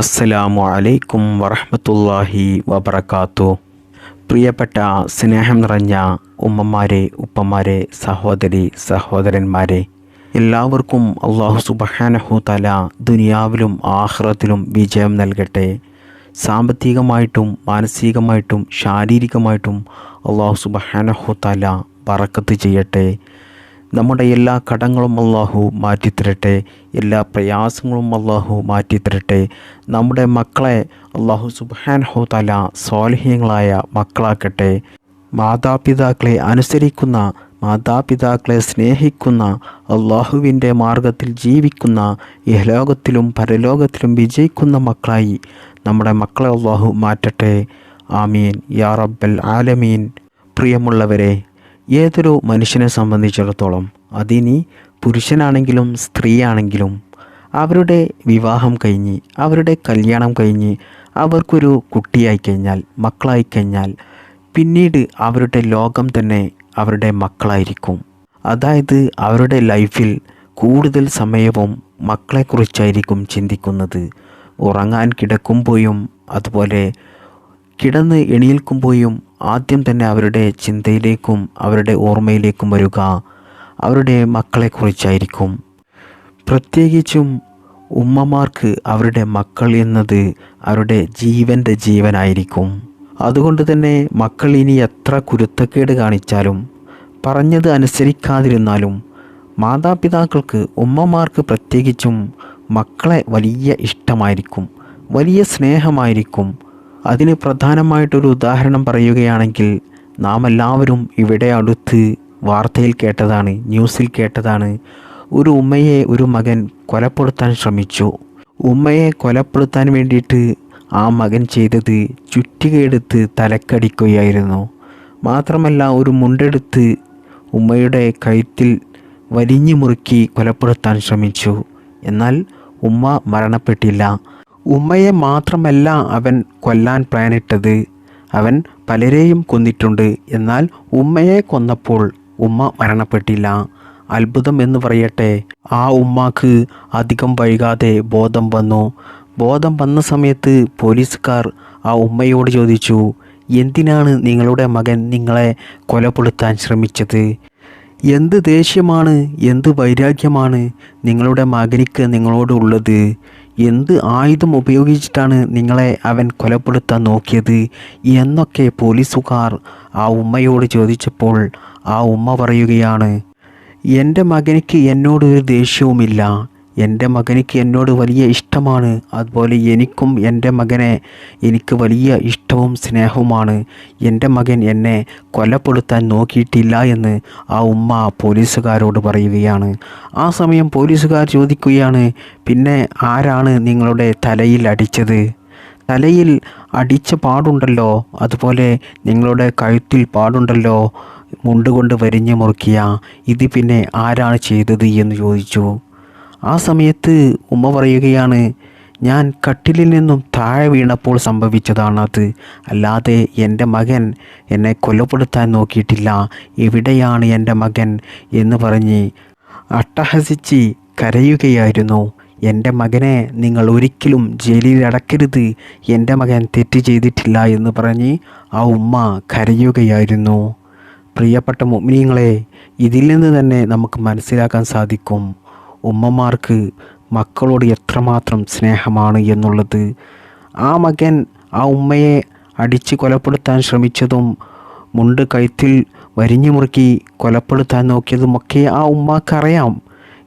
അസ്സലാമു അലൈക്കും വറഹമത്തല്ലാഹി വബർക്കാത്തു പ്രിയപ്പെട്ട സ്നേഹം നിറഞ്ഞ ഉമ്മമാരെ ഉപ്പമാരെ സഹോദരി സഹോദരന്മാരെ എല്ലാവർക്കും അള്ളാഹു സുബഹാനഹു തല ദുനിയാവിലും ആഹ്റത്തിലും വിജയം നൽകട്ടെ. സാമ്പത്തികമായിട്ടും മാനസികമായിട്ടും ശാരീരികമായിട്ടും അള്ളാഹു സുബഹാനഹു തല ബറക്കത്ത് ചെയ്യട്ടെ. നമ്മുടെ എല്ലാ കടങ്ങളും അള്ളാഹു മാറ്റിത്തരട്ടെ എല്ലാ പ്രയാസങ്ങളും അള്ളാഹു മാറ്റിത്തരട്ടെ. നമ്മുടെ മക്കളെ അള്ളാഹു സുബാൻഹു തല സ്വാലഹ്യങ്ങളായ മക്കളാക്കട്ടെ. മാതാപിതാക്കളെ അനുസരിക്കുന്ന മാതാപിതാക്കളെ സ്നേഹിക്കുന്ന അള്ളാഹുവിന്റെ മാർഗത്തിൽ ജീവിക്കുന്ന ഇഹലോകത്തിലും പരലോകത്തിലും വിജയിക്കുന്ന മക്കളായി നമ്മുടെ മക്കളെ അള്ളാഹു മാറ്റട്ടെ. ആമീൻ. യാ റബ്ബൽ ആലമീൻ. പ്രിയമുള്ളവരെ ഏതൊരു മനുഷ്യനെ സംബന്ധിച്ചിടത്തോളം അതിനി പുരുഷനാണെങ്കിലും സ്ത്രീയാണെങ്കിലും അവരുടെ വിവാഹം കഴിഞ്ഞ് അവരുടെ കല്യാണം കഴിഞ്ഞ് അവർക്കൊരു കുട്ടിയായി കഴിഞ്ഞാൽ മക്കളായി കഴിഞ്ഞാൽ പിന്നീട് അവരുടെ ലോകം തന്നെ അവരുടെ മക്കളായിരിക്കും. അതായത് അവരുടെ ലൈഫിൽ കൂടുതൽ സമയവും മക്കളെക്കുറിച്ചായിരിക്കും ചിന്തിക്കുന്നത്. ഉറങ്ങാൻ കിടക്കുമ്പോഴും അതുപോലെ കിടന്ന് എണീൽക്കുമ്പോഴും ആദ്യം തന്നെ അവരുടെ ചിന്തയിലേക്കും അവരുടെ ഓർമ്മയിലേക്കും വരിക. അവരുടെ മക്കളെക്കുറിച്ചായിരിക്കും. പ്രത്യേകിച്ചും ഉമ്മമാർക്ക് അവരുടെ മക്കൾ എന്നത് അവരുടെ ജീവന്റെ ജീവനായിരിക്കും. അതുകൊണ്ട് തന്നെ മക്കൾ ഇനി എത്ര കുരുത്തക്കേട് കാണിച്ചാലും പറഞ്ഞത് അനുസരിക്കാതിരുന്നാലും മാതാപിതാക്കൾക്ക് ഉമ്മമാർക്ക് പ്രത്യേകിച്ചും മക്കളെ വലിയ ഇഷ്ടമായിരിക്കും വലിയ സ്നേഹമായിരിക്കും അതിന് പ്രധാനമായിട്ടൊരു ഉദാഹരണം പറയുകയാണെങ്കിൽ നാം എല്ലാവരും ഇവിടെ അടുത്ത് വാർത്തയിൽ കേട്ടതാണ് ന്യൂസിൽ കേട്ടതാണ്. ഒരു ഉമ്മയെ ഒരു മകൻ കൊലപ്പെടുത്താൻ ശ്രമിച്ചു. ഉമ്മയെ കൊലപ്പെടുത്താൻ വേണ്ടിയിട്ട് ആ മകൻ ചെയ്തത് ചുറ്റികയെടുത്ത് തലക്കടിക്കുകയായിരുന്നു. മാത്രമല്ല ഒരു മുണ്ടെടുത്ത് ഉമ്മയുടെ കഴുത്തിൽ വലിഞ്ഞു മുറുക്കി കൊലപ്പെടുത്താൻ ശ്രമിച്ചു. എന്നാൽ ഉമ്മ മരണപ്പെട്ടില്ല. ഉമ്മയെ മാത്രമല്ല അവൻ കൊല്ലാൻ പ്ലാനിട്ടത്. അവൻ പലരെയും കൊന്നിട്ടുണ്ട്. എന്നാൽ ഉമ്മയെ കൊന്നപ്പോൾ ഉമ്മ മരണപ്പെട്ടില്ല. അത്ഭുതം എന്ന് പറയട്ടെ. ആ ഉമ്മാക്ക് അധികം വൈകാതെ ബോധം വന്നു. ബോധം വന്ന സമയത്ത് പോലീസുകാർ ആ ഉമ്മയോട് ചോദിച്ചു എന്തിനാണ് നിങ്ങളുടെ മകൻ നിങ്ങളെ കൊലപ്പെടുത്താൻ ശ്രമിച്ചത്? എന്ത് ദേഷ്യമാണ് എന്ത് വൈരാഗ്യമാണ് നിങ്ങളുടെ മകനിക്ക് നിങ്ങളോട് ഉള്ളത് എന്ത് ആയുധം ഉപയോഗിച്ചിട്ടാണ് നിങ്ങളെ അവൻ കൊലപ്പെടുത്താൻ നോക്കിയത് എന്നൊക്കെ പോലീസുകാർ ആ ഉമ്മയോട് ചോദിച്ചപ്പോൾ ആ ഉമ്മ പറയുകയാണ് എന്റെ മകനിക്ക് എന്നോട് ഒരു ദേഷ്യവുമില്ല. എന്റെ മകനിക്ക് എന്നോട് വലിയ ഇഷ്ടമാണ്. അതുപോലെ എനിക്കും എന്റെ മകനെ എനിക്ക് വലിയ ഇഷ്ടവും സ്നേഹവുമാണ്. എന്റെ മകൻ എന്നെ കൊലപ്പെടുത്താൻ നോക്കിയിട്ടില്ല എന്ന് ആ ഉമ്മ പോലീസുകാരോട് പറയുകയാണ്. ആ സമയം പോലീസുകാർ ചോദിക്കുകയാണ് പിന്നെ ആരാണ് നിങ്ങളുടെ തലയിൽ അടിച്ചത്? തലയിൽ അടിച്ച പാടുണ്ടല്ലോ. അതുപോലെ നിങ്ങളുടെ കഴുത്തിൽ പാടുണ്ടല്ലോ. മുണ്ടുകൊണ്ട് വരിഞ്ഞു മുറുക്കിയ ഇത് പിന്നെ ആരാണ് ചെയ്തത്? എന്ന് ചോദിച്ചു. ആ സമയത്ത് ഉമ്മ പറയുകയാണ് ഞാൻ കട്ടിലിൽ നിന്നും താഴെ വീണപ്പോൾ സംഭവിച്ചതാണത്. അല്ലാതെ എന്റെ മകൻ എന്നെ കൊലപ്പെടുത്താൻ നോക്കിയിട്ടില്ല. എവിടെയാണ് എന്റെ മകൻ എന്ന് പറഞ്ഞ് അട്ടഹസിച്ച് കരയുകയായിരുന്നു. എന്റെ മകനെ നിങ്ങൾ ഒരിക്കലും ജയിലിൽ അടക്കരുത്. എന്റെ മകൻ തെറ്റ് ചെയ്തിട്ടില്ല എന്ന് പറഞ്ഞ് ആ ഉമ്മ കരയുകയായിരുന്നു. പ്രിയപ്പെട്ട മുമ്മിനിങ്ങളെ ഇതിൽ നിന്ന് തന്നെ നമുക്ക് മനസ്സിലാക്കാൻ സാധിക്കും. ഉമ്മമാർക്ക് മക്കളോട് എത്രമാത്രം സ്നേഹമാണ് എന്നുള്ളത്. ആ മകൻ ആ ഉമ്മയെ അടിച്ച് കൊലപ്പെടുത്താൻ ശ്രമിച്ചതും മുണ്ട് കഴുത്തിൽ വരിഞ്ഞു മുറുക്കി കൊലപ്പെടുത്താൻ നോക്കിയതുമൊക്കെ ആ ഉമ്മാക്കറിയാം.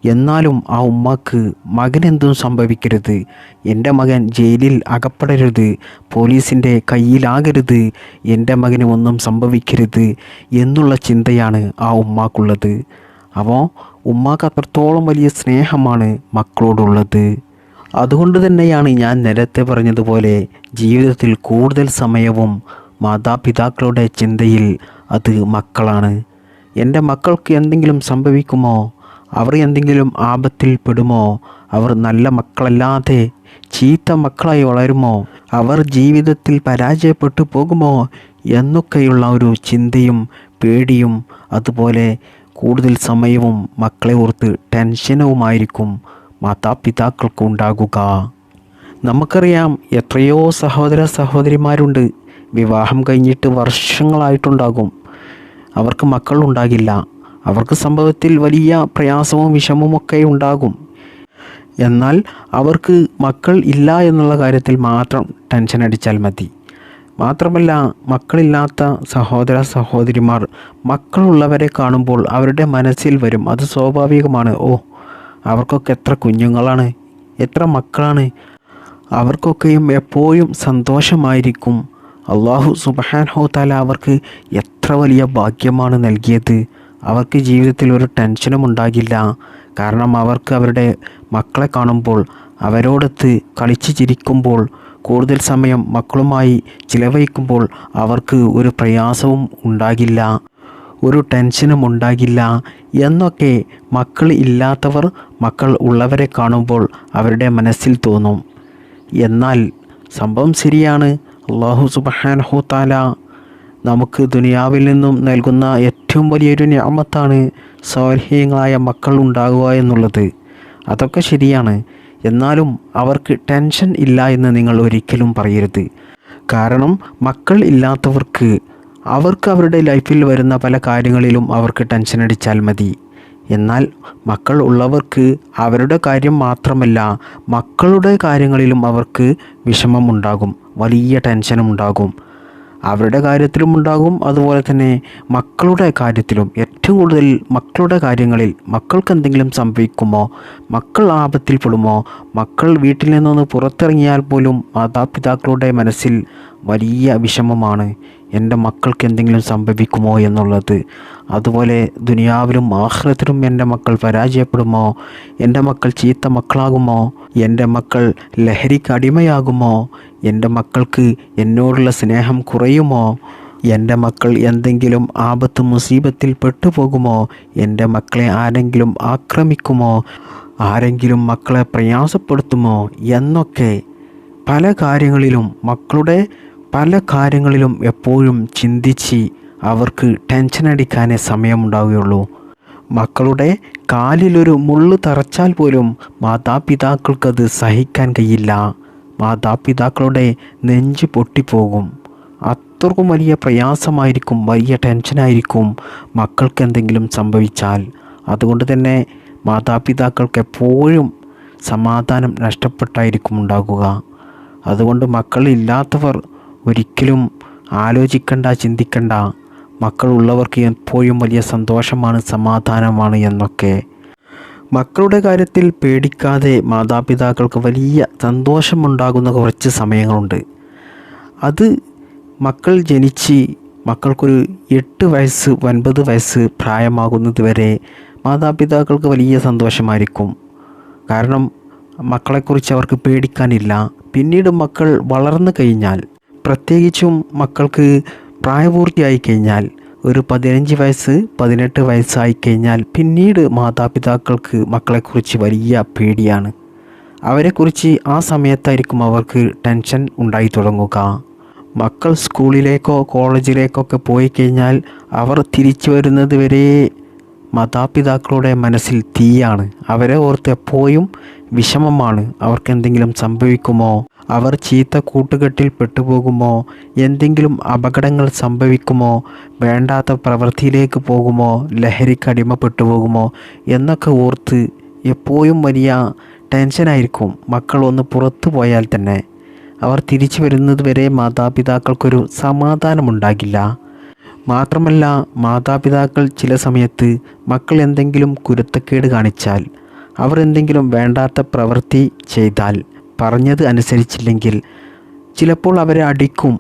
എന്നാലും ആ ഉമ്മാക്ക് മകനെന്തും സംഭവിക്കരുത്. എന്റെ മകൻ ജയിലിൽ അകപ്പെടരുത്. പോലീസിന്റെ കയ്യിലാകരുത്. എന്റെ മകന് ഒന്നും സംഭവിക്കരുത് എന്നുള്ള ചിന്തയാണ് ആ ഉമ്മാക്കുള്ളത്. അപ്പോൾ ഉമ്മാക്ക് അത്രത്തോളം വലിയ സ്നേഹമാണ് മക്കളോടുള്ളത്. അതുകൊണ്ട് തന്നെയാണ് ഞാൻ നേരത്തെ പറഞ്ഞതുപോലെ ജീവിതത്തിൽ കൂടുതൽ സമയവും മാതാപിതാക്കളുടെ ചിന്തയിൽ അത് മക്കളാണ്. എന്റെ മക്കൾക്ക് എന്തെങ്കിലും സംഭവിക്കുമോ? അവർ എന്തെങ്കിലും ആപത്തിൽ പെടുമോ? അവർ നല്ല മക്കളല്ലാതെ ചീത്ത മക്കളായി വളരുമോ? അവർ ജീവിതത്തിൽ പരാജയപ്പെട്ടു പോകുമോ? എന്നൊക്കെയുള്ള ഒരു ചിന്തയും പേടിയും അതുപോലെ കൂടുതൽ സമയവും മക്കളെ ഓർത്ത് ടെൻഷനുമായിരിക്കും മാതാപിതാക്കൾക്ക് ഉണ്ടാകുക നമുക്കറിയാം എത്രയോ സഹോദര സഹോദരിമാരുണ്ട്. വിവാഹം കഴിഞ്ഞിട്ട് വർഷങ്ങളായിട്ടുണ്ടാകും. അവർക്ക് മക്കൾ ഉണ്ടാകില്ല. അവർക്ക് സംഭവത്തിൽ വലിയ പ്രയാസവും വിഷമവും ഒക്കെ ഉണ്ടാകും. എന്നാൽ അവർക്ക് മക്കൾ ഇല്ല എന്നുള്ള കാര്യത്തിൽ മാത്രം ടെൻഷൻ അടിച്ചാൽ മതി. മാത്രമല്ല മക്കളില്ലാത്ത സഹോദര സഹോദരിമാർ മക്കളുള്ളവരെ കാണുമ്പോൾ അവരുടെ മനസ്സിൽ വരും. അത് സ്വാഭാവികമാണ്. ഓ അവർക്കൊക്കെ എത്ര കുഞ്ഞുങ്ങളാണ്. എത്ര മക്കളാണ്. അവർക്കൊക്കെയും എപ്പോഴും സന്തോഷമായിരിക്കും. അള്ളാഹു സുബഹാൻ താല അവർക്ക് എത്ര വലിയ ഭാഗ്യമാണ് നൽകിയത്. അവർക്ക് ജീവിതത്തിൽ ഒരു ടെൻഷനും ഉണ്ടാകില്ല. കാരണം അവർക്ക് അവരുടെ മക്കളെ കാണുമ്പോൾ അവരോടൊത്ത് കളിച്ചു ചിരിക്കുമ്പോൾ കൂടുതൽ സമയം മക്കളുമായി ചിലവഴിക്കുമ്പോൾ അവർക്ക് ഒരു പ്രയാസവും ഉണ്ടാകില്ല. ഒരു ടെൻഷനും ഉണ്ടാകില്ല. എന്നൊക്കെ മക്കൾ ഇല്ലാത്തവർ മക്കൾ ഉള്ളവരെ കാണുമ്പോൾ അവരുടെ മനസ്സിൽ തോന്നും. എന്നാൽ സംഭവം ശരിയാണ്. അള്ളാഹു സുബഹാനഹു താല നമുക്ക് ദുനിയാവിൽ നിന്നും നൽകുന്ന ഏറ്റവും വലിയൊരു ഞാമത്താണ് സ്വാർഹീയങ്ങളായ മക്കൾ ഉണ്ടാകുക എന്നുള്ളത്. അതൊക്കെ ശരിയാണ്. എന്നാലും അവർക്ക് ടെൻഷൻ ഇല്ല എന്ന് നിങ്ങൾ ഒരിക്കലും പറയരുത്. കാരണം മക്കൾ ഇല്ലാത്തവർക്ക് അവർക്ക് അവരുടെ ലൈഫിൽ വരുന്ന പല കാര്യങ്ങളിലും അവർക്ക് ടെൻഷൻ അടിച്ചാൽ മതി. എന്നാൽ മക്കൾ ഉള്ളവർക്ക് അവരുടെ കാര്യം മാത്രമല്ല മക്കളുടെ കാര്യങ്ങളിലും അവർക്ക് വിഷമമുണ്ടാകും വലിയ ടെൻഷനും ഉണ്ടാകും അവരുടെ കാര്യത്തിലും ഉണ്ടാകും. അതുപോലെ തന്നെ മക്കളുടെ കാര്യത്തിലും ഏറ്റവും കൂടുതൽ മക്കളുടെ കാര്യങ്ങളിൽ മക്കൾക്ക് എന്തെങ്കിലും സംഭവിക്കുമോ? മക്കൾ ആപത്തിൽപ്പെടുമോ? മക്കൾ വീട്ടിൽ നിന്നൊന്ന് പുറത്തിറങ്ങിയാൽ പോലും മാതാപിതാക്കളുടെ മനസ്സിൽ വലിയ വിഷമമാണ് എന്റെ മക്കൾക്ക് എന്തെങ്കിലും സംഭവിക്കുമോ എന്നുള്ളത്. അതുപോലെ ദുനിയാവിലും ആഹ്ലത്തിലും എന്റെ മക്കൾ പരാജയപ്പെടുമോ? എന്റെ മക്കൾ ചീത്ത മക്കളാകുമോ? എന്റെ മക്കൾ ലഹരിക്ക് അടിമയാകുമോ? എന്റെ മക്കൾക്ക് എന്നോടുള്ള സ്നേഹം കുറയുമോ? എന്റെ മക്കൾ എന്തെങ്കിലും ആപത്ത് മുസീബത്തിൽ പെട്ടുപോകുമോ? എന്റെ മക്കളെ ആരെങ്കിലും ആക്രമിക്കുമോ? ആരെങ്കിലും മക്കളെ പ്രയാസപ്പെടുത്തുമോ? എന്നൊക്കെ പല കാര്യങ്ങളിലും മക്കളുടെ പല കാര്യങ്ങളിലും എപ്പോഴും ചിന്തിച്ച് അവർക്ക് ടെൻഷൻ അടിക്കാനേ സമയമുണ്ടാവുകയുള്ളൂ. മക്കളുടെ കാലിലൊരു മുള്ള് തറച്ചാൽ പോലും മാതാപിതാക്കൾക്കത് സഹിക്കാൻ കഴിയില്ല. മാതാപിതാക്കളുടെ നെഞ്ച് പൊട്ടിപ്പോകും. അത്രക്കും വലിയ പ്രയാസമായിരിക്കും വലിയ ടെൻഷനായിരിക്കും മക്കൾക്ക് എന്തെങ്കിലും സംഭവിച്ചാൽ. അതുകൊണ്ട് തന്നെ മാതാപിതാക്കൾക്ക് എപ്പോഴും സമാധാനം നഷ്ടപ്പെട്ടായിരിക്കും ഉണ്ടാകുക. അതുകൊണ്ട് മക്കളില്ലാത്തവർ ഒരിക്കലും ആലോചിക്കണ്ട ചിന്തിക്കണ്ട. മക്കളുള്ളവർക്ക് എപ്പോഴും വലിയ സന്തോഷമാണ് സമാധാനമാണ് എന്നൊക്കെ. മക്കളുടെ കാര്യത്തിൽ പേടിക്കാതെ മാതാപിതാക്കൾക്ക് വലിയ സന്തോഷമുണ്ടാകുന്ന കുറച്ച് സമയങ്ങളുണ്ട്. അത് മക്കൾ ജനിച്ച് മക്കൾക്കൊരു എട്ട് വയസ്സ് ഒൻപത് വയസ്സ് പ്രായമാകുന്നത് വരെ മാതാപിതാക്കൾക്ക് വലിയ സന്തോഷമായിരിക്കും. കാരണം മക്കളെക്കുറിച്ച് അവർക്ക് പേടിക്കാനില്ല. പിന്നീട് മക്കൾ വളർന്നു കഴിഞ്ഞാൽ പ്രത്യേകിച്ചും മക്കൾക്ക് പ്രായപൂർത്തിയായി കഴിഞ്ഞാൽ ഒരു പതിനഞ്ച് വയസ്സ് പതിനെട്ട് വയസ്സായി കഴിഞ്ഞാൽ പിന്നീട് മാതാപിതാക്കൾക്ക് മക്കളെക്കുറിച്ച് വലിയ പേടിയാണ്. അവരെക്കുറിച്ച് ആ സമയത്തായിരിക്കും അവർക്ക് ടെൻഷൻ ഉണ്ടായി തുടങ്ങുക. മക്കൾ സ്കൂളിലേക്കോ കോളേജിലേക്കൊക്കെ പോയി കഴിഞ്ഞാൽ അവർ തിരിച്ചു വരുന്നത് വരെ മാതാപിതാക്കളുടെ മനസ്സിൽ തീയാണ്. അവരെ ഓർത്ത് എപ്പോഴും വിഷമമാണ്. അവർക്ക് എന്തെങ്കിലും സംഭവിക്കുമോ? അവർ ചീത്ത കൂട്ടുകെട്ടിൽ പെട്ടുപോകുമോ? എന്തെങ്കിലും അപകടങ്ങൾ സംഭവിക്കുമോ? വേണ്ടാത്ത പ്രവൃത്തിയിലേക്ക് പോകുമോ? ലഹരിക്ക് അടിമപ്പെട്ടു പോകുമോ എന്നൊക്കെ ഓർത്ത് എപ്പോഴും വലിയ ടെൻഷനായിരിക്കും മക്കൾ ഒന്ന് പുറത്തു പോയാൽ തന്നെ. അവർ തിരിച്ചു വരുന്നത് വരെ മാതാപിതാക്കൾക്കൊരു സമാധാനമുണ്ടാകില്ല. മാത്രമല്ല മാതാപിതാക്കൾ ചില സമയത്ത് മക്കൾ എന്തെങ്കിലും കുരുത്തക്കേട് കാണിച്ചാൽ അവർ എന്തെങ്കിലും വേണ്ടാത്ത പ്രവൃത്തി ചെയ്താൽ പറഞ്ഞത് അനുസരിച്ചില്ലെങ്കിൽ ചിലപ്പോൾ അവരെ അടിക്കും.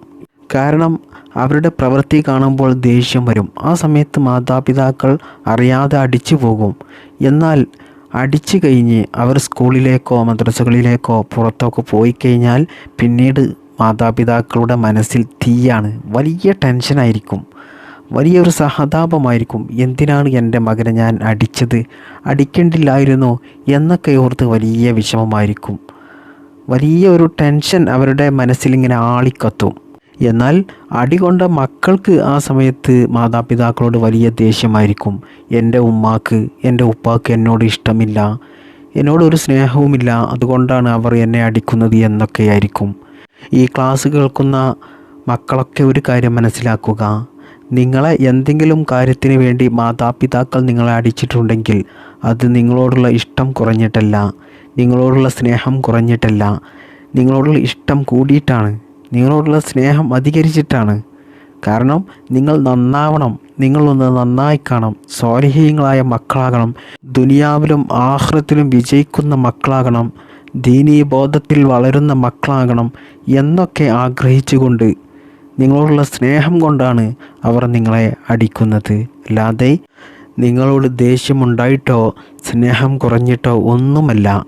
കാരണം അവരുടെ പ്രവൃത്തി കാണുമ്പോൾ ദേഷ്യം വരും. ആ സമയത്ത് മാതാപിതാക്കൾ അറിയാതെ അടിച്ചു പോകും. എന്നാൽ അടിച്ചു കഴിഞ്ഞ് അവർ സ്കൂളിലേക്കോ മദ്രസകളിലേക്കോ പുറത്തൊക്കെ പോയി കഴിഞ്ഞാൽ പിന്നീട് മാതാപിതാക്കളുടെ മനസ്സിൽ തീയാണ്. വലിയ ടെൻഷനായിരിക്കും വലിയൊരു സഹതാപമായിരിക്കും. എന്തിനാണ് എന്റെ മകനെ ഞാൻ അടിച്ചത്? അടിക്കേണ്ടില്ലായിരുന്നോ എന്നൊക്കെ ഓർത്ത് വലിയ വിഷമമായിരിക്കും. വലിയ ഒരു ടെൻഷൻ അവരുടെ മനസ്സിലിങ്ങനെ ആളിക്കത്തും. എന്നാൽ അടി കൊണ്ട മക്കൾക്ക് ആ സമയത്ത് മാതാപിതാക്കളോട് വലിയ ദേഷ്യമായിരിക്കും. എന്റെ ഉമ്മാക്ക് എന്റെ ഉപ്പാക്ക് എന്നോട് ഇഷ്ടമില്ല. എന്നോടൊരു സ്നേഹവുമില്ല. അതുകൊണ്ടാണ് അവർ എന്നെ അടിക്കുന്നത് എന്നൊക്കെയായിരിക്കും. ഈ ക്ലാസ് കേൾക്കുന്ന മക്കളൊക്കെ ഒരു കാര്യം മനസ്സിലാക്കുക. നിങ്ങളെ എന്തെങ്കിലും കാര്യത്തിന് വേണ്ടി മാതാപിതാക്കൾ നിങ്ങളെ അടിച്ചിട്ടുണ്ടെങ്കിൽ അത് നിങ്ങളോടുള്ള ഇഷ്ടം കുറഞ്ഞിട്ടല്ല. നിങ്ങളോടുള്ള സ്നേഹം കുറഞ്ഞിട്ടല്ല. നിങ്ങളോടുള്ള ഇഷ്ടം കൂടിയിട്ടാണ്. നിങ്ങളോടുള്ള സ്നേഹം അധികരിച്ചിട്ടാണ്. കാരണം നിങ്ങൾ നന്നാവണം. നിങ്ങളൊന്ന് നന്നായി കാണണം. സ്വാലിഹീങ്ങളായ മക്കളാകണം. ദുനിയാവിലും ആഹ്റത്തിലും വിജയിക്കുന്ന മക്കളാകണം. ദീനീ ബോധത്തിൽ വളരുന്ന മക്കളാകണം എന്നൊക്കെ ആഗ്രഹിച്ചുകൊണ്ട് നിങ്ങളോടുള്ള സ്നേഹം കൊണ്ടാണ് അവർ നിങ്ങളെ അടിക്കുന്നത്. അല്ലാതെ നിങ്ങളോട് ദേഷ്യമുണ്ടായിട്ടോ സ്നേഹം കുറഞ്ഞിട്ടോ ഒന്നുമല്ല.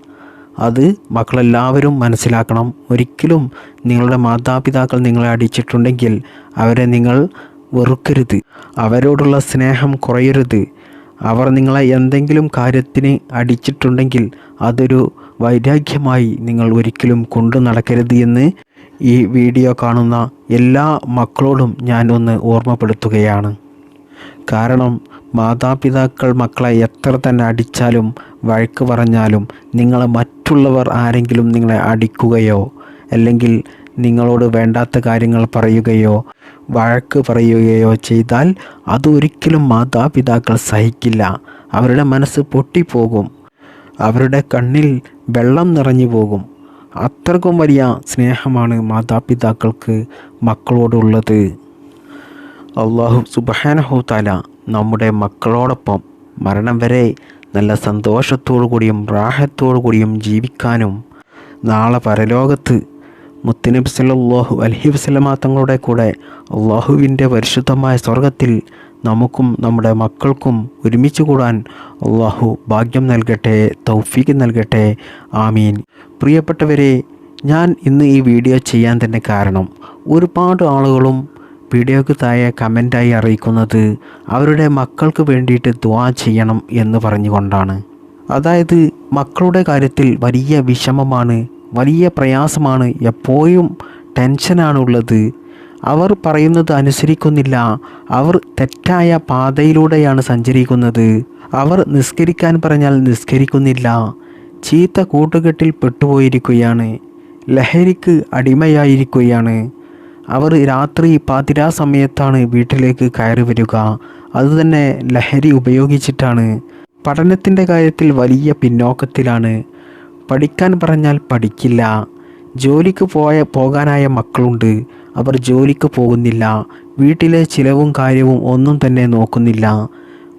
അത് മക്കളെല്ലാവരും മനസ്സിലാക്കണം. ഒരിക്കലും നിങ്ങളുടെ മാതാപിതാക്കൾ നിങ്ങളെ അടിച്ചിട്ടുണ്ടെങ്കിൽ അവരെ നിങ്ങൾ വെറുക്കരുത്. അവരോടുള്ള സ്നേഹം കുറയരുത്. അവർ നിങ്ങളെ എന്തെങ്കിലും കാര്യത്തിന് അടിച്ചിട്ടുണ്ടെങ്കിൽ അതൊരു വൈരാഗ്യമായി നിങ്ങൾ ഒരിക്കലും കൊണ്ടു നടക്കരുത് എന്ന് ഈ വീഡിയോ കാണുന്ന എല്ലാ മക്കളോടും ഞാൻ ഒന്ന് ഓർമ്മപ്പെടുത്തുകയാണ്. കാരണം മാതാപിതാക്കൾ മക്കളെ എത്ര തന്നെ അടിച്ചാലും വഴക്ക് പറഞ്ഞാലും നിങ്ങളെ മറ്റുള്ളവർ ആരെങ്കിലും നിങ്ങളെ അടിക്കുകയോ അല്ലെങ്കിൽ നിങ്ങളോട് വേണ്ടാത്ത കാര്യങ്ങൾ പറയുകയോ വഴക്ക് പറയുകയോ ചെയ്താൽ അതൊരിക്കലും മാതാപിതാക്കൾ സഹിക്കില്ല. അവരുടെ മനസ്സ് പൊട്ടിപ്പോകും. അവരുടെ കണ്ണിൽ വെള്ളം നിറഞ്ഞു പോകും. അത്രക്കും വലിയ സ്നേഹമാണ് മാതാപിതാക്കൾക്ക് മക്കളോടുള്ളത്. അള്ളാഹു സുബാനഹു താല നമ്മുടെ മക്കളോടൊപ്പം മരണം വരെ നല്ല സന്തോഷത്തോടു കൂടിയും റാഹത്തോടു കൂടിയും ജീവിക്കാനും നാളെ പരലോകത്ത് മുത്തനബി സല്ലാഹു അലഹി വസല്ലമ തങ്ങളുടെ കൂടെ അള്ളാഹുവിന്റെ പരിശുദ്ധമായ സ്വർഗത്തിൽ നമുക്കും നമ്മുടെ മക്കൾക്കും ഒരുമിച്ച് കൂടാൻ അള്ളാഹു ഭാഗ്യം നൽകട്ടെ തൗഫീഖ് നൽകട്ടെ. ആമീൻ. പ്രിയപ്പെട്ടവരെ ഞാൻ ഇന്ന് ഈ വീഡിയോ ചെയ്യാൻ തന്നെ കാരണം ഒരുപാട് ആളുകളും വീഡിയോക്ക് താഴെ കമന്റായി അറിയിക്കുന്നത് അവരുടെ മക്കൾക്ക് വേണ്ടിയിട്ട് ദ്വാ ചെയ്യണം എന്ന് പറഞ്ഞുകൊണ്ടാണ്. അതായത് മക്കളുടെ കാര്യത്തിൽ വലിയ വിഷമമാണ് വലിയ പ്രയാസമാണ് എപ്പോഴും ടെൻഷനാണുള്ളത്. അവർ പറയുന്നത് അനുസരിക്കുന്നില്ല. അവർ തെറ്റായ പാതയിലൂടെയാണ് സഞ്ചരിക്കുന്നത്. അവർ നിസ്കരിക്കാൻ പറഞ്ഞാൽ നിസ്കരിക്കുന്നില്ല. ചീത്ത കൂട്ടുകെട്ടിൽ പെട്ടുപോയിരിക്കുകയാണ്. ലഹരിക്ക് അടിമയായിരിക്കുകയാണ്. അവർ രാത്രി പാതിരാ സമയത്താണ് വീട്ടിലേക്ക് കയറി വരിക. അതുതന്നെ ലഹരി ഉപയോഗിച്ചിട്ടാണ്. പഠനത്തിന്റെ കാര്യത്തിൽ വലിയ പിന്നോക്കത്തിലാണ്. പഠിക്കാൻ പറഞ്ഞാൽ പഠിക്കില്ല. ജോലിക്ക് പോയ പോകാനായ മക്കളുണ്ട്. അവർ ജോലിക്ക് പോകുന്നില്ല. വീട്ടിലെ ചിലവും കാര്യവും ഒന്നും തന്നെ നോക്കുന്നില്ല.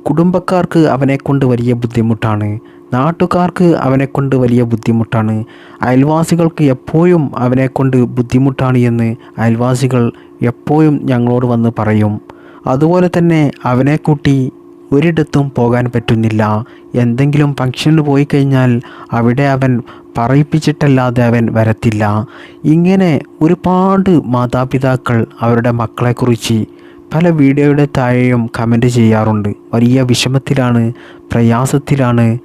കുടുംബക്കാർക്ക് അവനെക്കൊണ്ട് വലിയ ബുദ്ധിമുട്ടാണ്. നാട്ടുകാർക്ക് അവനെക്കൊണ്ട് വലിയ ബുദ്ധിമുട്ടാണ്. അയൽവാസികൾക്ക് എപ്പോഴും അവനെക്കൊണ്ട് ബുദ്ധിമുട്ടാണ് എന്ന് അയൽവാസികൾ എപ്പോഴും ഞങ്ങളോട് വന്ന് പറയും. അതുപോലെ തന്നെ അവനെ കൂട്ടി ഒരിടത്തും പോകാൻ പറ്റുന്നില്ല. എന്തെങ്കിലും ഫംഗ്ഷന് പോയി കഴിഞ്ഞാൽ അവിടെ അവൻ പറയിപ്പിച്ചിട്ടല്ലാതെ അവൻ വരത്തില്ല. ഇങ്ങനെ ഒരുപാട് മാതാപിതാക്കൾ അവരുടെ മക്കളെക്കുറിച്ച് പല വീഡിയോയുടെ താഴെയും കമന്റ് ചെയ്യാറുണ്ട്. വലിയ വിഷമത്തിലാണ് പ്രയാസത്തിലാണ്.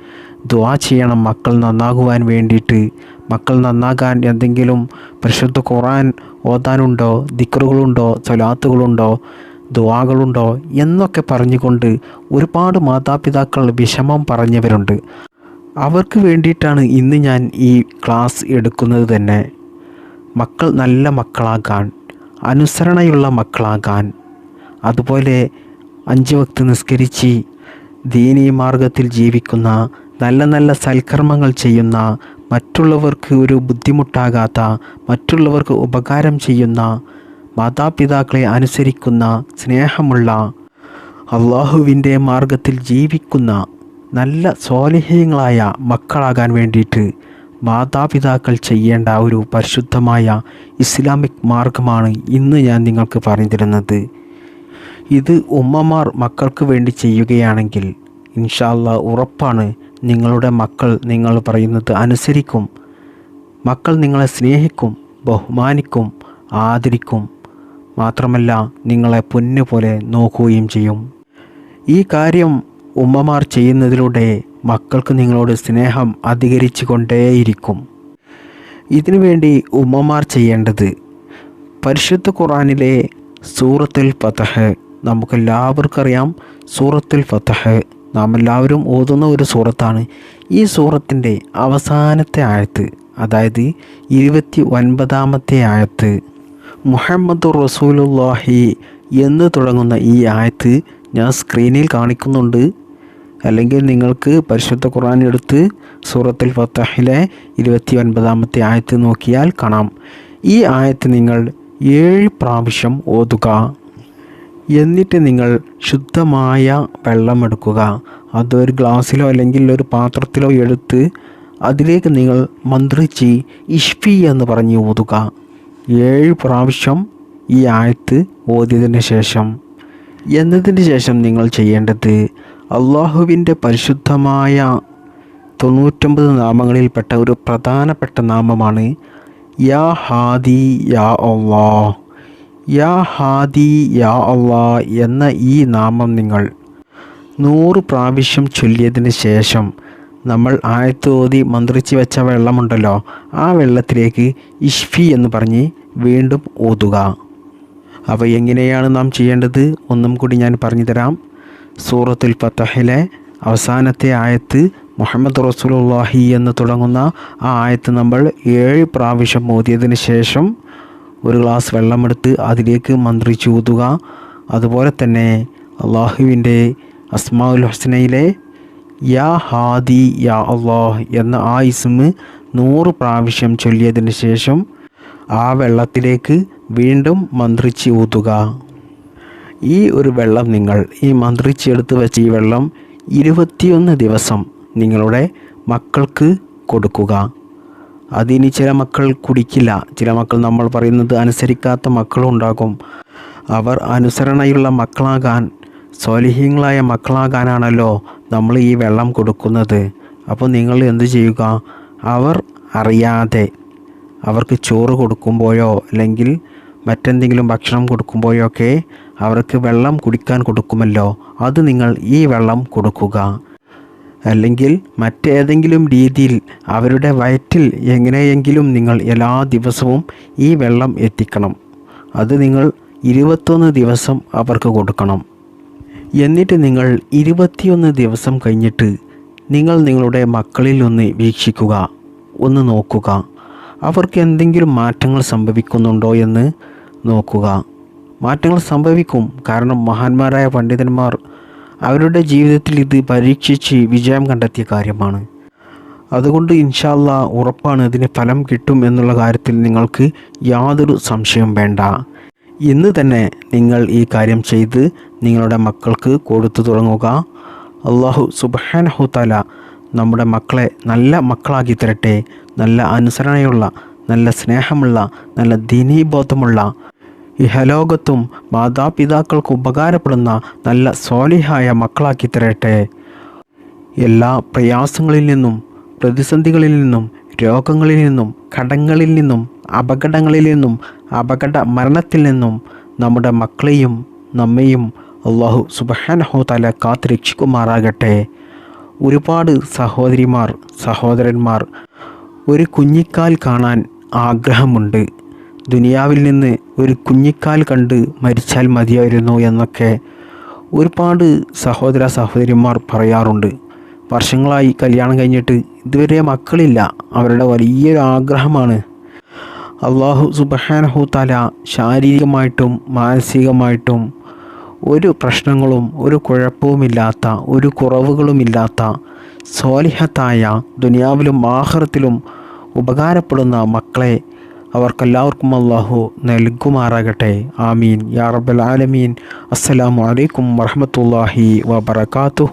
ദ്വാ ചെയ്യണം മക്കൾ നന്നാകുവാൻ വേണ്ടിയിട്ട്. മക്കൾ നന്നാകാൻ എന്തെങ്കിലും പരിശുദ്ധ ഖുറാൻ ഓതാനുണ്ടോ? ദിക്റുകളുണ്ടോ? സ്വലാത്തുകളുണ്ടോ? ദ്വാകളുണ്ടോ എന്നൊക്കെ പറഞ്ഞുകൊണ്ട് ഒരുപാട് മാതാപിതാക്കൾ വിഷമം പറഞ്ഞവരുണ്ട്. അവർക്ക് വേണ്ടിയിട്ടാണ് ഇന്ന് ഞാൻ ഈ ക്ലാസ് എടുക്കുന്നത് തന്നെ. മക്കൾ നല്ല മക്കളാകാൻ അനുസരണയുള്ള മക്കളാകാൻ. അതുപോലെ അഞ്ച് വക്ത് നിസ്കരിച്ച് ദീനീ മാർഗത്തിൽ ജീവിക്കുന്ന നല്ല നല്ല സൽക്കർമ്മങ്ങൾ ചെയ്യുന്ന മറ്റുള്ളവർക്ക് ഒരു ബുദ്ധിമുട്ടാകാത്ത മറ്റുള്ളവർക്ക് ഉപകാരം ചെയ്യുന്ന മാതാപിതാക്കളെ അനുസരിക്കുന്ന സ്നേഹമുള്ള അള്ളാഹുവിന്റെ മാർഗത്തിൽ ജീവിക്കുന്ന നല്ല സ്വാലിഹ്യങ്ങളായ മക്കളാകാൻ വേണ്ടിയിട്ട് മാതാപിതാക്കൾ ചെയ്യേണ്ട ഒരു പരിശുദ്ധമായ ഇസ്ലാമിക് മാർഗമാണ് ഇന്ന് ഞാൻ നിങ്ങൾക്ക് പറഞ്ഞു തരുന്നത്. ഇത് ഉമ്മമാർ മക്കൾക്ക് വേണ്ടി ചെയ്യുകയാണെങ്കിൽ ഇൻഷാല്ല ഉറപ്പാണ് നിങ്ങളുടെ മക്കൾ നിങ്ങൾ പറയുന്നത് അനുസരിക്കും. മക്കൾ നിങ്ങളെ സ്നേഹിക്കും ബഹുമാനിക്കും ആദരിക്കും. മാത്രമല്ല നിങ്ങളെ പൊന്നു പോലെ നോക്കുകയും ചെയ്യും. ഈ കാര്യം ഉമ്മമാർ ചെയ്യുന്നതിലൂടെ മക്കൾക്ക് നിങ്ങളോട് സ്നേഹം അധികരിച്ചു കൊണ്ടേയിരിക്കും ഇതിനുവേണ്ടി ഉമ്മമാർ ചെയ്യേണ്ടത് പരിശുദ്ധ ഖുറാനിലെ സൂറത്തുൽ ഫതഹ്. നമുക്കെല്ലാവർക്കും അറിയാം സൂറത്തുൽ ഫതഹ്. നാം എല്ലാവരും ഓതുന്ന ഒരു സൂറത്താണ്. ഈ സൂറത്തിന്റെ അവസാനത്തെ ആഴത്ത് അതായത് ഇരുപത്തി ഒൻപതാമത്തെ ആയത്ത് മുഹമ്മദ് റസൂലുല്ലാഹി എന്ന് തുടങ്ങുന്ന ഈ ആയത്ത് ഞാൻ സ്ക്രീനിൽ കാണിക്കുന്നുണ്ട്. അല്ലെങ്കിൽ നിങ്ങൾക്ക് പരിശുദ്ധ ഖുർആൻ എടുത്ത് സൂറത്തിൽ ഫത്തഹിലെ ഇരുപത്തി ഒൻപതാമത്തെ ആയത്ത് നോക്കിയാൽ കാണാം. ഈ ആയത്ത് നിങ്ങൾ ഏഴ് പ്രാവശ്യം ഓതുക. എന്നിട്ട് നിങ്ങൾ ശുദ്ധമായ വെള്ളമെടുക്കുക അതൊരു ഗ്ലാസ്സിലോ അല്ലെങ്കിൽ ഒരു പാത്രത്തിലോ എടുത്ത് അതിലേക്ക് നിങ്ങൾ മന്ത്രിച്ച് ഇഷ്ഫി എന്ന് പറഞ്ഞ് ഓതുക ഏഴ് പ്രാവശ്യം ഈ ആയത്ത് ഓതിയതിന് ശേഷം. എന്നതിന് ശേഷം നിങ്ങൾ ചെയ്യേണ്ടത് അള്ളാഹുവിന്റെ പരിശുദ്ധമായ തൊണ്ണൂറ്റൊമ്പത് നാമങ്ങളിൽപ്പെട്ട ഒരു പ്രധാനപ്പെട്ട നാമമാണ് യാ ഹാദി യാ അള്ളാ യാ ഹാദി യാ അള്ളാ എന്ന ഈ നാമം നിങ്ങൾ നൂറ് പ്രാവശ്യം ചൊല്ലിയതിന് ശേഷം നമ്മൾ ആയത്തോതി മന്ത്രിച്ച് വെച്ച വെള്ളമുണ്ടല്ലോ ആ വെള്ളത്തിലേക്ക് ഇഷ്ഫി എന്ന് പറഞ്ഞ് വീണ്ടും ഓതുക. അപ്പോൾ എങ്ങനെയാണ് നാം ചെയ്യേണ്ടത്? ഒന്നും കൂടി ഞാൻ പറഞ്ഞു തരാം. സൂറത്തുൽ ഫത്തഹിലെ അവസാനത്തെ ആയത്ത് മുഹമ്മദ് റസൂലുള്ളാഹി എന്ന് തുടങ്ങുന്ന ആ ആയത്ത് നമ്മൾ ഏഴ് പ്രാവശ്യം ഓതിയതിന് ശേഷം ഒരു ഗ്ലാസ് വെള്ളമെടുത്ത് അതിലേക്ക് മന്ത്രിച്ചു ഊതുക അതുപോലെ തന്നെ അള്ളാഹുവിന്റെ അസ്മാഉൽ ഹസ്നയിലെ യാ ഹാദി യാ അള്ളാഹ് എന്ന ആ ഇസ്മ് നൂറ് പ്രാവശ്യം ചൊല്ലിയതിന് ശേഷം ആ വെള്ളത്തിലേക്ക് വീണ്ടും മന്ത്രിച്ച് ഊതുക ഈ ഒരു വെള്ളം നിങ്ങൾ ഈ മന്ത്രിച്ചെടുത്ത് വെച്ച ഈ വെള്ളം ഇരുപത്തിയൊന്ന് ദിവസം നിങ്ങളുടെ മക്കൾക്ക് കൊടുക്കുക. അതിനി ചില മക്കൾ കുടിക്കില്ല. ചില മക്കൾ നമ്മൾ പറയുന്നത് അനുസരിക്കാത്ത മക്കളുണ്ടാകും. അവർ അനുസരണയുള്ള മക്കളാകാൻ സ്വലിഹ്യങ്ങളായ മക്കളാകാനാണല്ലോ നമ്മൾ ഈ വെള്ളം കൊടുക്കുന്നത്. അപ്പോൾ നിങ്ങൾ എന്ത് ചെയ്യുക? അവർ അറിയാതെ അവർക്ക് ചോറ് കൊടുക്കുമ്പോഴോ അല്ലെങ്കിൽ മറ്റെന്തെങ്കിലും ഭക്ഷണം കൊടുക്കുമ്പോഴോ ഒക്കെ അവർക്ക് വെള്ളം കുടിക്കാൻ കൊടുക്കുമല്ലോ. അത് നിങ്ങൾ ഈ വെള്ളം കൊടുക്കുക. അല്ലെങ്കിൽ മറ്റേതെങ്കിലും രീതിയിൽ അവരുടെ വയറ്റിൽ എങ്ങനെയെങ്കിലും നിങ്ങൾ എല്ലാ ദിവസവും ഈ വെള്ളം എത്തിക്കണം. അത് നിങ്ങൾ ഇരുപത്തൊന്ന് ദിവസം അവർക്ക് കൊടുക്കണം. എന്നിട്ട് നിങ്ങൾ ഇരുപത്തിയൊന്ന് ദിവസം കഴിഞ്ഞിട്ട് നിങ്ങൾ നിങ്ങളുടെ മക്കളിൽ ഒന്ന് വീക്ഷിക്കുക. ഒന്ന് നോക്കുക. അവർക്ക് എന്തെങ്കിലും മാറ്റങ്ങൾ സംഭവിക്കുന്നുണ്ടോ എന്ന് നോക്കുക. മാറ്റങ്ങൾ സംഭവിക്കും. കാരണം മഹാന്മാരായ പണ്ഡിതന്മാർ അവരുടെ ജീവിതത്തിൽ ഇത് പരീക്ഷിച്ച് വിജയം കണ്ടെത്തിയ കാര്യമാണ്. അതുകൊണ്ട് ഇൻഷാല്ല ഉറപ്പാണ് ഇതിന് ഫലം കിട്ടും എന്നുള്ള കാര്യത്തിൽ നിങ്ങൾക്ക് യാതൊരു സംശയവും വേണ്ട. ഇന്ന് തന്നെ നിങ്ങൾ ഈ കാര്യം ചെയ്ത് നിങ്ങളുടെ മക്കൾക്ക് കൊടുത്തു തുടങ്ങുക. അള്ളാഹു സുബാനഹുത്താല നമ്മുടെ മക്കളെ നല്ല മക്കളാക്കി തരട്ടെ. നല്ല അനുസരണയുള്ള നല്ല സ്നേഹമുള്ള നല്ല ദീനീബോധമുള്ള ഇഹലോകത്തും മാതാപിതാക്കൾക്ക് ഉപകാരപ്പെടുന്ന നല്ല സ്വാലിഹായ മക്കളാക്കി തരട്ടെ. എല്ലാ പ്രയാസങ്ങളിൽ നിന്നും പ്രതിസന്ധികളിൽ നിന്നും രോഗങ്ങളിൽ നിന്നും കടങ്ങളിൽ നിന്നും അപകടങ്ങളിൽ നിന്നും അപകട മരണത്തിൽ നിന്നും നമ്മുടെ മക്കളെയും നമ്മയും അള്ളാഹു സുബഹാനഹോ തല കാത്ത് രക്ഷിക്കുമാറാകട്ടെ ഒരുപാട് സഹോദരിമാർ സഹോദരന്മാർ ഒരു കുഞ്ഞിക്കാൽ കാണാൻ ആഗ്രഹമുണ്ട്. ദുനിയാവിൽ നിന്ന് ഒരു കുഞ്ഞിക്കാൽ കണ്ട് മരിച്ചാൽ മതിയായിരുന്നു എന്നൊക്കെ ഒരുപാട് സഹോദര സഹോദരിമാർ പറയാറുണ്ട്. വർഷങ്ങളായി കല്യാണം കഴിഞ്ഞിട്ട് ഇതുവരെ മക്കളില്ല. അവരുടെ വലിയൊരു ആഗ്രഹമാണ്. അള്ളാഹു സുബഹാനഹു തല ശാരീരികമായിട്ടും മാനസികമായിട്ടും ഒരു പ്രശ്നങ്ങളും ഒരു കുഴപ്പവുമില്ലാത്ത ഒരു കുറവുകളുമില്ലാത്ത സ്വാലിഹത്തായ ദുനിയാവിലും ആഹ്റത്തിലും ഉപകാരപ്പെടുന്ന മക്കളെ അവർക്കെല്ലാവർക്കും അള്ളാഹു നൽകുമാറാകട്ടെ. ആമീൻ. യാ റബ്ബൽ ആലമീൻ. അസ്സലാമു അലൈക്കും വറഹമത്തല്ലാഹി വബർക്കാത്തു